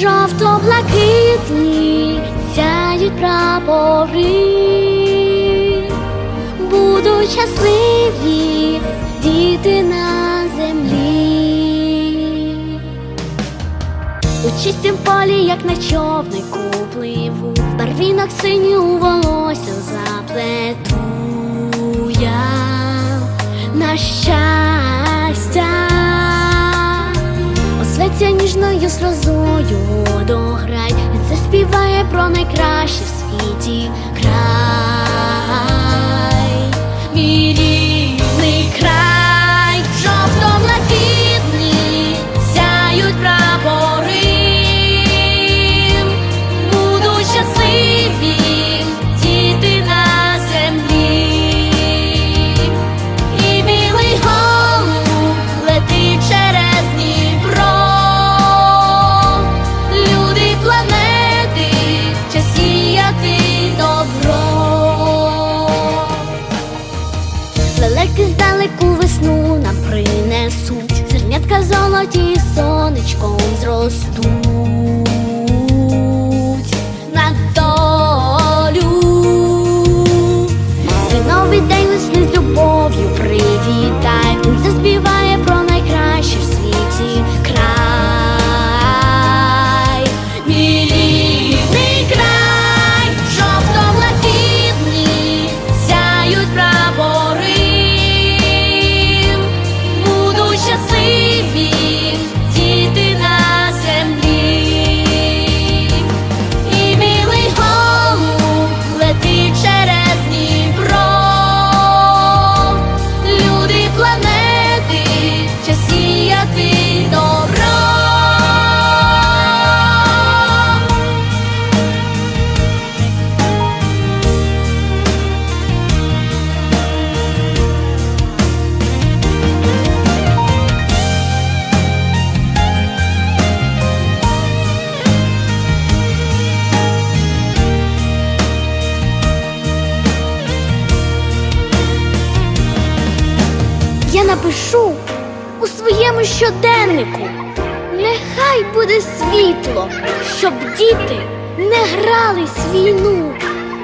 Жовто-блакитні сяють прапори, будуть щасливі діти на землі, у чистім полі, як на човнику пливу, барвінок синю волосся заплету я на щастя. Зветься ніжною сльозою дограй, це співає про найкраще. сонечком зросту. діти не грались війну,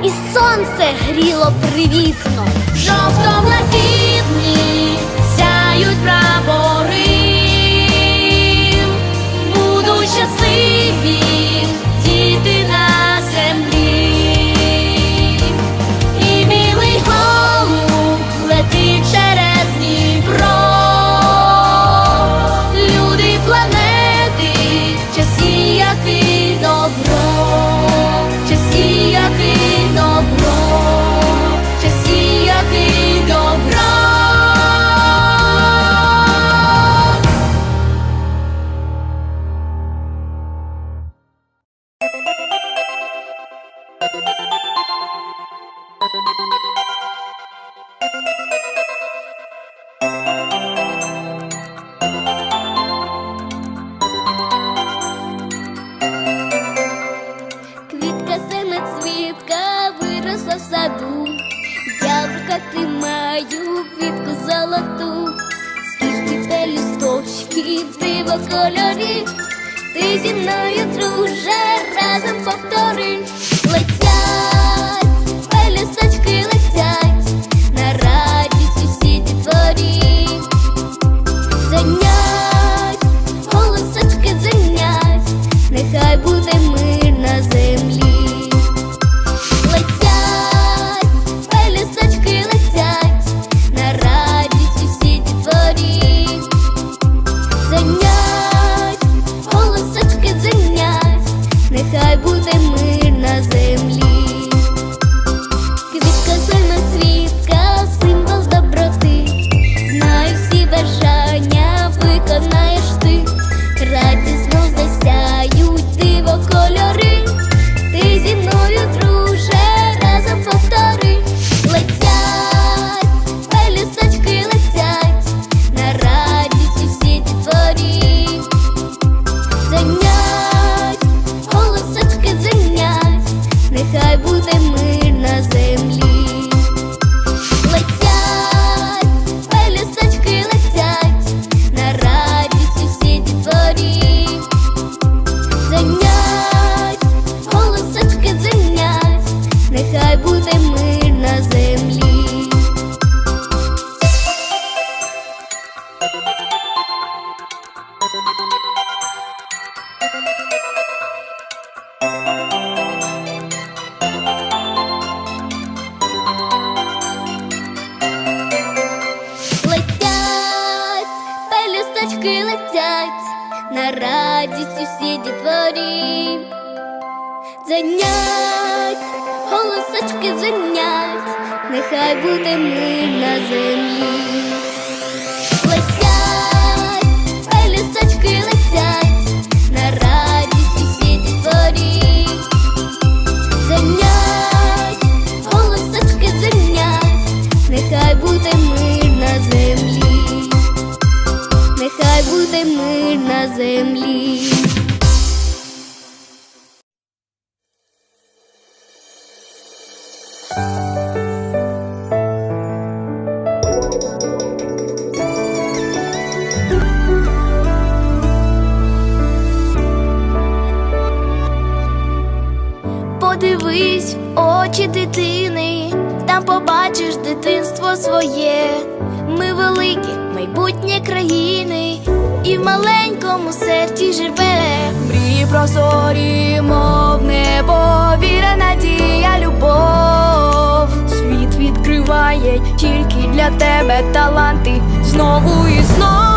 і сонце гріло привітно. В жовтом блакитні сяють право. України, і в маленькому серці живе. Мрії прозорі, мов небо, віра, надія, любов. Світ відкриває тільки для тебе таланти знову і знову.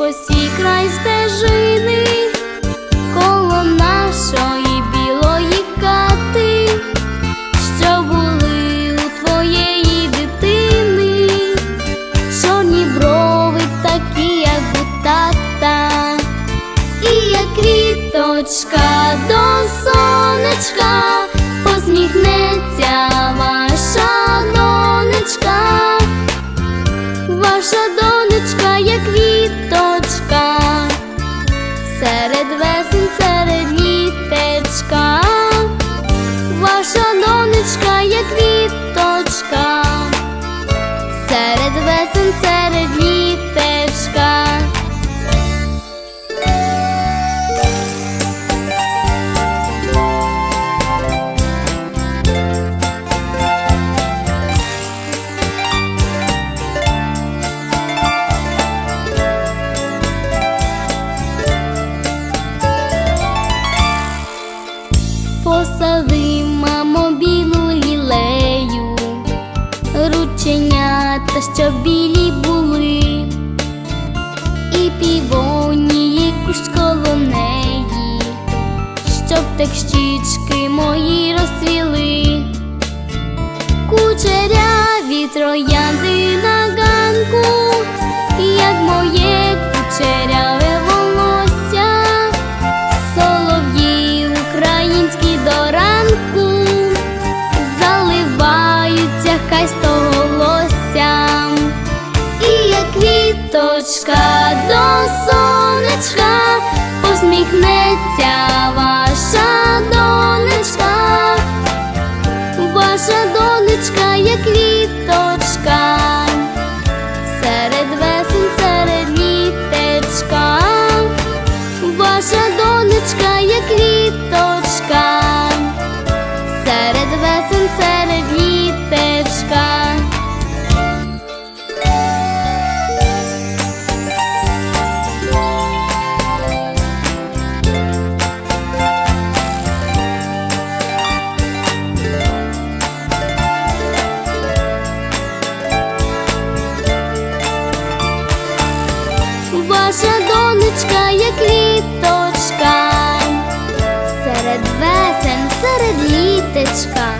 посій край стежи. Та щоб білі були, і півонії кущ коло неї, щоб так щічки мої розцвіли, кучеряві трояндина. наша донечка, як квіточка, серед весен, серед літечка.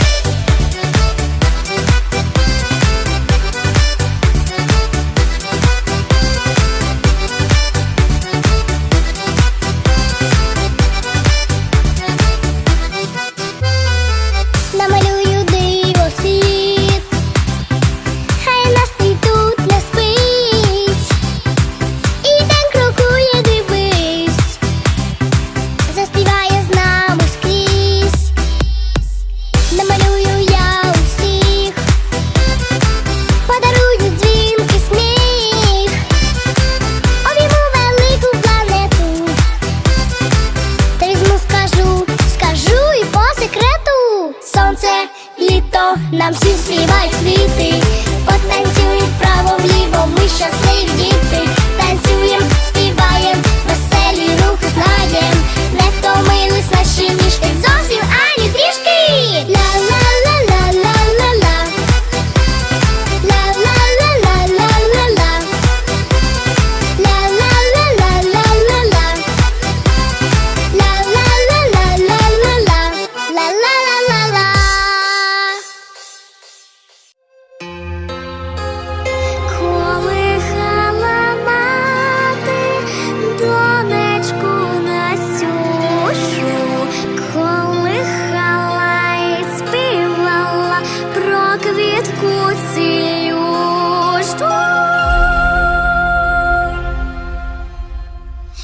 швидку цілющу.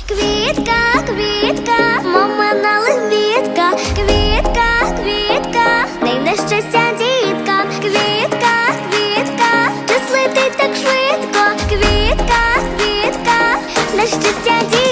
Квітка, квітка, мама налегвітка, квітка, квітка, дай на щастя дітка, квітка, квітка, час летить так швидко, квітка, квітка, на щастя дітка.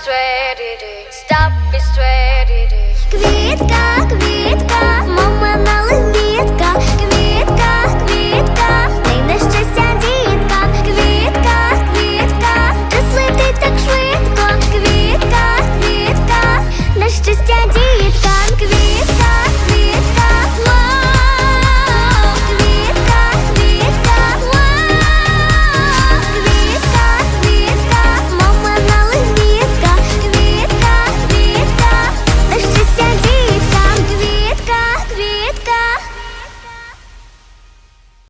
straight, stop. Квітка, квітка, мама наливітка, квітка, квітка, дітка, квітка, квітка, ти так швидко, квітка, квітка, на щастя дітка.